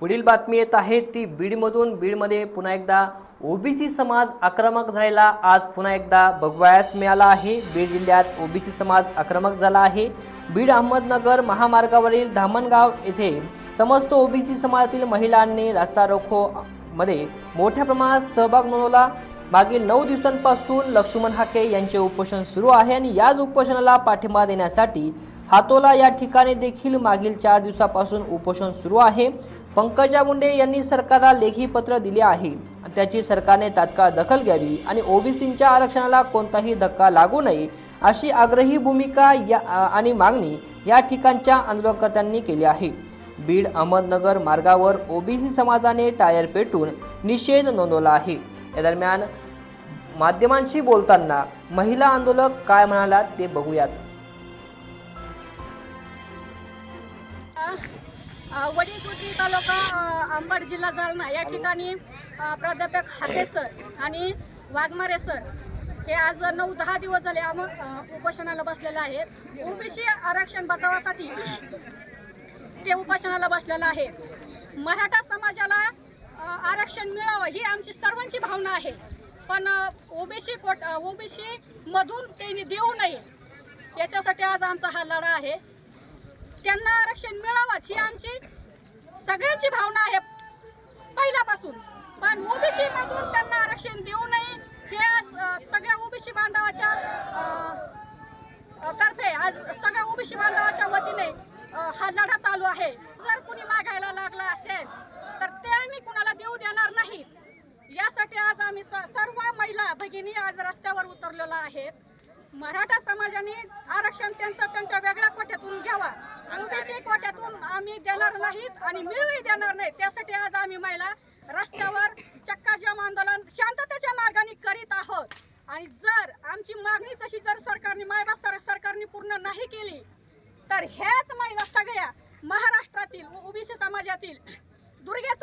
पुढील बातमी येत आहे ती बीडमधून. बीडमध्ये पुन्हा एकदा ओबीसी समाज आक्रमक झालेला आज पुन्हा एकदा बघवायास मिळाला आहे. बीड जिल्ह्यात ओबीसी समाज आक्रमक झाला आहे. बीड अहमदनगर महामार्गावरील धामणगाव येथे समस्त ओबीसी समाजातील महिलांनी रस्ता रोखो मध्ये मोठ्या प्रमाणात सहभाग नोंदवला. मागील नऊ दिवसांपासून लक्ष्मण हाके यांचे उपोषण सुरू आहे आणि याच उपोषणाला पाठिंबा देण्यासाठी हातोला या ठिकाणी देखील मागील चार दिवसापासून उपोषण सुरू आहे. पंकजा मुंडे यांनी सरकारला लेखी पत्र दिले आहे. त्याची सरकारने तात्काळ दखल घ्यावी आणि ओबीसींच्या आरक्षणाला कोणताही धक्का लागू नये अशी आग्रही भूमिका या आणि मागणी या ठिकाणच्या आंदोलनकर्त्यांनी केली आहे. बीड अहमदनगर मार्गावर ओबीसी समाजाने टायर पेटून निषेध नोंदवला आहे. या दरम्यान माध्यमांशी बोलताना महिला आंदोलक काय म्हणाला ते बघूयात. वडीलकुटी तालुका अंबड जिल्हा जालना. या ठिकाणी प्राध्यापक हाके सर आणि वाघमारे सर हे आज नऊ दहा दिवस झाले आम उपोषणाला बसलेले आहेत. ओबीसी आरक्षण बचावासाठी ते उपोषणाला बसलेलं आहे मराठा समाजाला आरक्षण मिळावं ही आमची सर्वांची भावना आहे. पण ओबीसी कोट ओबीसी मधून त्यांनी देऊ नये. याच्यासाठी आज आमचा हा लढा आहे. त्यांना आरक्षण मिळावंच ही आमची सगळ्यांची भावना आहे पहिल्यापासून. पण ओबीसी मधून त्यांना आरक्षण देऊ नये हे आज सगळ्या ओबीसी बांधवाच्या तर्फे आज सगळ्या ओबीसी बांधवाच्या वतीने हा लढा चालू आहे. जर कुणी मागायला लागला असेल तर ते आम्ही कुणाला देऊ देणार नाही. यासाठी आज आम्ही स- सर्व महिला भगिनी आज रस्त्यावर उतरलेलो आहेत. मराठा समाजाने आरक्षण त्यांचं त्यांच्या वेगळ्या कोट्यातून घ्यावा. ओबीसी कोट्यातून आम्ही देणार नाहीत आणि मिळूही देणार नाही. त्यासाठी आज आम्ही महिला रस्त्यावर चक्का जाम आंदोलन शांततेच्या मार्गाने करीत आहोत. आणि जर आमची मागणी तशी जर सरकारने मायबा सर सरकारने पूर्ण नाही केली तर ह्याच महिला सगळ्या महाराष्ट्रातील ओबीसी समाजातील दुर्गेच